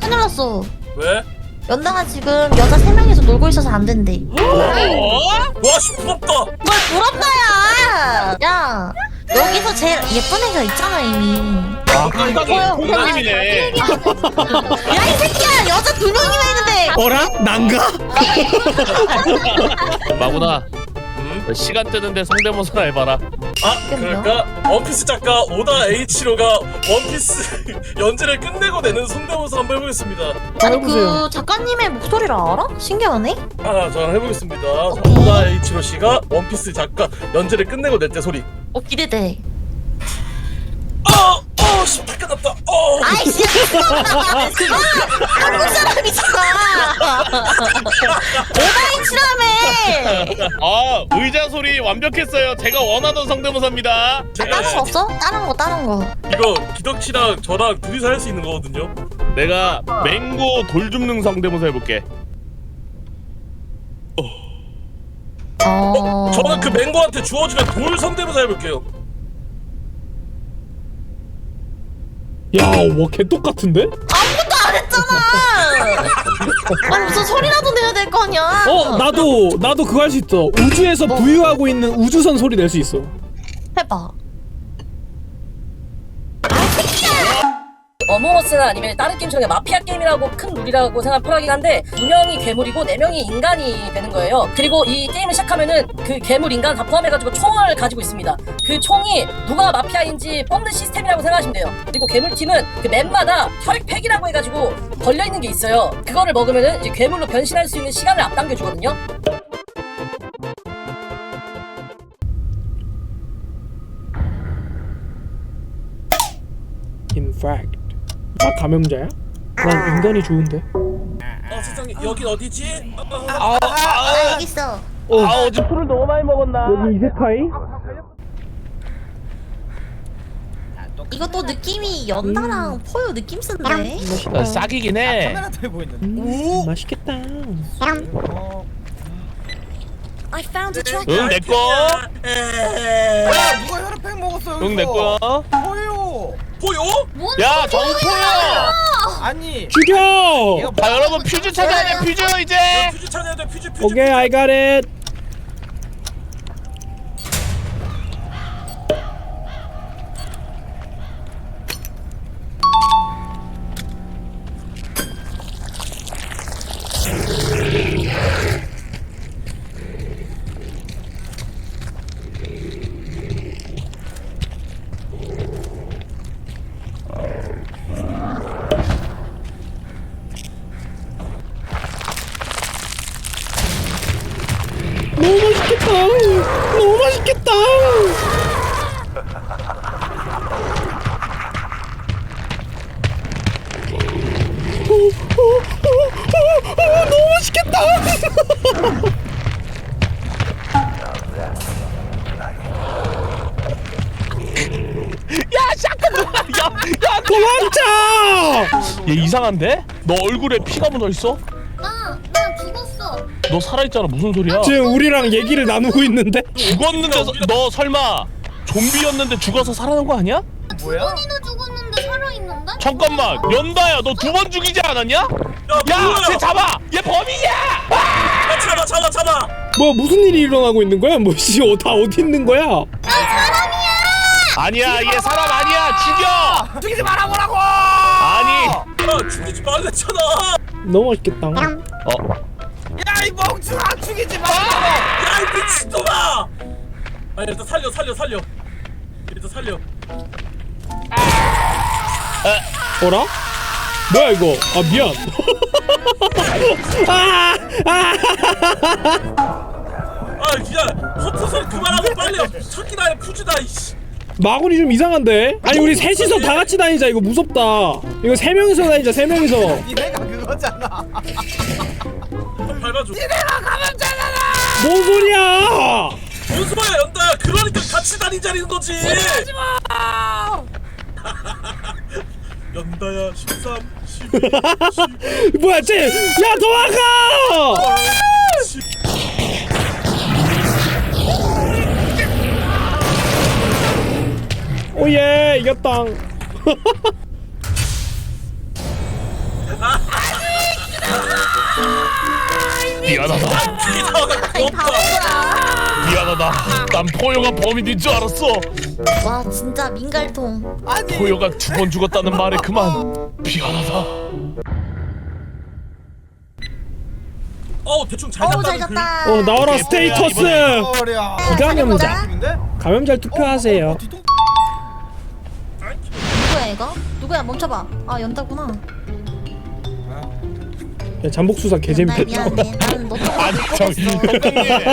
큰일 났어 왜? 연다가 지금 여자 세 명이서 놀고 있어서 안 된대 와씨 부럽다. 뭘 부럽다야 야 여기서 제일 예쁜 애가 있잖아 이미 아, 공감이, 공감님이네. 야 이 새끼야 여자 두 명이나 있는데 어라? 난가? 마구나. 음? 시간 뜨는데 성대모사 해봐라. 아 그럴까? 원피스 작가 오다 H로가 원피스 연재를 끝내고 내는 손대모사 한번 해보겠습니다. 아니. 그 작가님의 목소리를 알아? 신기하네 아, 저 해보겠습니다. 자, 오케이. 오다 H로 씨가 원피스 작가 연재를 끝내고 낼 때 소리. 어 기대돼 씨, 다 끝났다. 어. 아이씨 한국 사람이잖아 오다이치라며 아 의자 소리 완벽했어요. 제가 원하던 성대모사입니다. 아, 다른 거 없어? 다른 거 다른 거 이거 기덕 씨랑 저랑 둘이서 할 수 있는 거거든요. 내가 맹고 돌줍는 성대모사 해볼게. 어... 저는 그 맹고한테 주어지는 돌 성대모사 해볼게요. 야, 와, 개 똑같은데? 아무것도 안 했잖아 아 무슨 소리라도 내야 될 거 아니야 어, 나도, 나도 그거 할 수 있어. 우주에서 뭐? 부유하고 있는 우주선 소리 낼 수 있어. 해봐 어몽어스나 아니면 다른 게임처럼 마피아 게임이라고 큰 룰이라고 생각 편하긴 한데 두 명이 괴물이고 네 명이 인간이 되는 거예요. 그리고 이 게임을 시작하면은 그 괴물 인간 다 포함해가지고 총을 가지고 있습니다. 그 총이 누가 마피아인지 뽑는 시스템이라고 생각하시면 돼요. 그리고 괴물팀은 그 맵마다 혈액팩이라고 해가지고 걸려 있는 게 있어요. 그거를 먹으면은 이제 괴물로 변신할 수 있는 시간을 앞당겨 주거든요. In fact. 나 감염자야? 난 인간이 좋은데. 어 세상에 여긴 어디지? 어, 어. 아 알겠어 어, 아 어제 풀을 너무 많이 먹었나? 여기 이세카이? 이거 또 느낌이 연다랑 포유 느낌 쓴데 아, 싹이긴 해. 음, 맛있겠다. 응 내꺼. 야 누가 혈액팩 먹었어 응 내꺼. 뭐예요? 보여? 야 정포야. 아니 죽여! 자 여러분 퓨즈 찾아야 돼 퓨즈 이제. 퓨즈 찾아야 돼 퓨즈 퓨즈. 오케이, I got it. 너무 맛있겠다. 너무 맛있겠다. 오, 오, 오, 오, 오, 너무 맛있겠다. 야 잠깐만. 야야 도망쳐! 얘 이상한데? 너 얼굴에 피가 묻어 있어? 나, 나 죽었어 너 살아있잖아 무슨 소리야? 지금 우리랑 얘기를 나누고 있는데 죽었는데 서- 너 설마 좀비였는데 죽어서 살아난 거 아니야? 뭐야? 나 죽었는데 살아있는데? 잠깐만 연다야 너 두 번 죽이지 않았냐? 야 야? 쟤 잡아! 얘 범인이야! 야, 잡아 잡아 잡아. 뭐 무슨 일이 일어나고 있는 거야? 뭐씨 어, 다 어디 있는 거야? 아니야, 얘 사람 아니야! 죽여! 죽이지 말아보라고! 아니, 야 죽이지 말랬잖아. 너무 맛있겠다. 어, 야 이 멍청아 죽이지 마! 야이 미친놈아. 아니 일단 살려 살려 살려. 일단 살려. 어라? 뭐야 이거? 아 미안. 아, 아, 아 그냥 허트 소리 그만하고 빨리 찾기나 해 퓨즈다 이씨. 마군이 좀 이상한데? 아니 우리 셋이서 다 같이 다니자 이거 무섭다. 이거 세 명이서 다니자 세 명이서. 니네가 그거잖아 빨리 밟아줘. 뭔 소리야? 무슨 소리야 연다야. 그러니까 같이 다니자는 거지. 연다야 13, 12, 12. 뭐야 쟤? 야 도망가! 오예 이겼다. 미안하다 귀엽다. 미안하다 난 포효가 범인인 줄 알았어 와 진짜 민갈통. 포효가 두 번 죽었다는 말에 그만 미안하다 어 대충 잘 어우 잘 잡다는 그 잤다. 어 나와라 스테이터스 어려 감염자 근데 감염자를 투표하세요 뒤통 누구야 멈춰봐. 아 연다구나. 야, 잠복 수사 나 개재밌다 미안해. 난너 조금 아니 못 저기 보겠어. 형님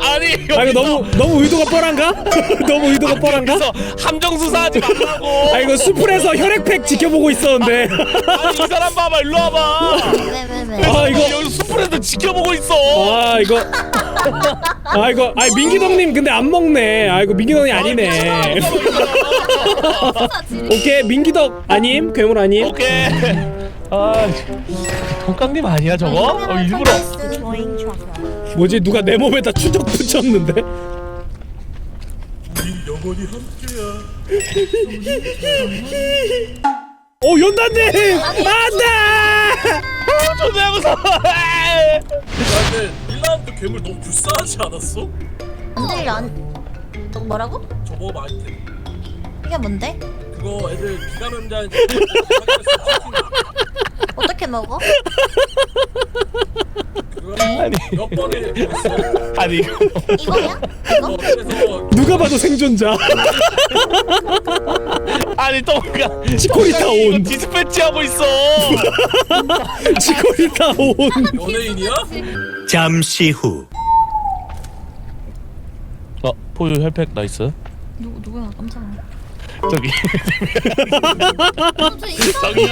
아니 아 이거 너무 너무 의도가 뻔한가? 너무 의도가 뻔한가? 함정 수사하지 말라고. 아 이거 수풀에서 혈액팩 지켜보고 있었는데. 아니 이 사람 봐봐 일로 와봐. 왜왜 왜? 아 이거 여기 숲에서 지켜보고 있어. 아 이거. 아 이거 아 민기동님 근데 안 먹네. 아 이거 민기동이 아니네. 오케이 민기덕 아님 괴물 아님. 오케이 아 동강님 아니야 저거? 어, 일부러 뭐지 누가 내 몸에다 추적 붙였는데 영원히 함께야. 오 연단님 안돼 존나 무서워 야 근데 1라운드 괴물 너무 불쌍하지 않았어? 안. 너 뭐라고? 저거 아이템. 이게 뭔데? 그거 애들 비감염자 어떻게 먹어? 그거 몇 했어. 아니 이거 이거야? 어, 이거? 그래서 누가 봐도 생존자 아니 동강 치코리타 온 디스패치 하고 있어 치코리타 온 연예인이야? 잠시 후 어 포유 혈팩 나이스 누구 누구야 깜짝이야. 저기 저 저기요.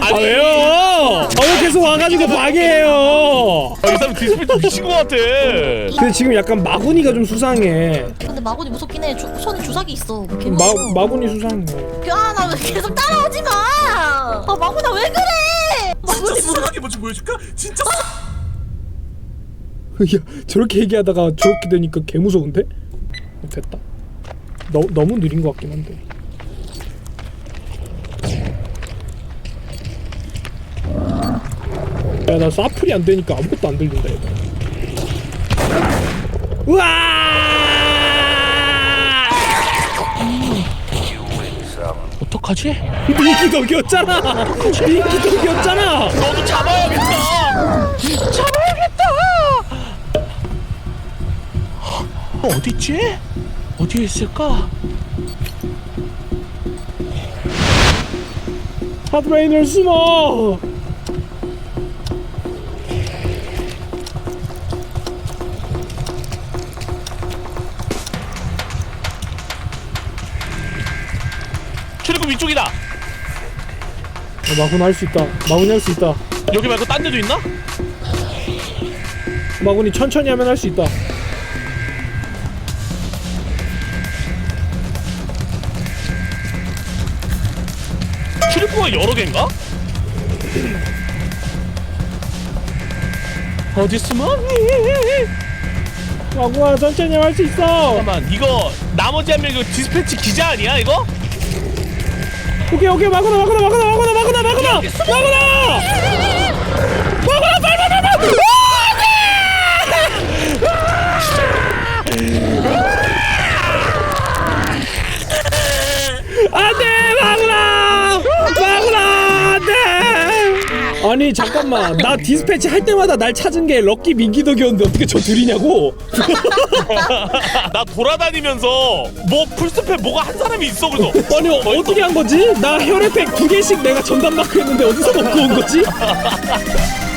아 왜요 아왜 계속 와가지고 방해해요 어, 이 사람 디스패치 미친 것 같아 근데 지금 약간 마구니가 좀 수상해 근데 마구니 무섭긴 해. 주, 손에 주사기 있어. 개 마, 무서워. 마구니 수상해 야 나 왜 계속 따라오지 마. 아 마구나 왜 그래? 진짜 무섭. 수상하게 뭔지 보여줄까? 진짜 야 저렇게 얘기하다가 저렇게 되니까 개 무서운데? 어, 됐다. 너, 너무 느린 것 같긴 한데. 야나 사플이 안 되니까 아무것도 안 들린다 얘가. 우와! 어떡하지? 민기덕이었잖아. 민기덕이었잖아. 너도 잡아야겠다 잡아야겠다 어, 어딨지? 어디에 있을까? 하드레인을 숨어. 출입구 위쪽이다 어, 마구니 할수 있다. 마구니 할수 있다. 여기 말고 딴 데도 있나? 마구니 천천히 하면 할 수 있다. 출입구가 여러 개인가? 어디 숨어? 마구아 천천히 할 수 있어. 잠깐만 이거 나머지 한 명 이거 디스패치 기자 아니야 이거? 오케이 오케이 마구나 마구나 마구나 마구나 마구나 마구나 마구나 마구나 빨리 아니 잠깐만 나 디스패치 할 때마다 날 찾은 게 럭키 민기덕이었는데 어떻게 저 둘이냐고 나 돌아다니면서 뭐 풀스페 뭐가 한 사람이 있어 그래서 아니 어, 어떻게 한 거지? 나 혈액팩 두 개씩 내가 전담 마크 했는데 어디서 먹고 온 거지?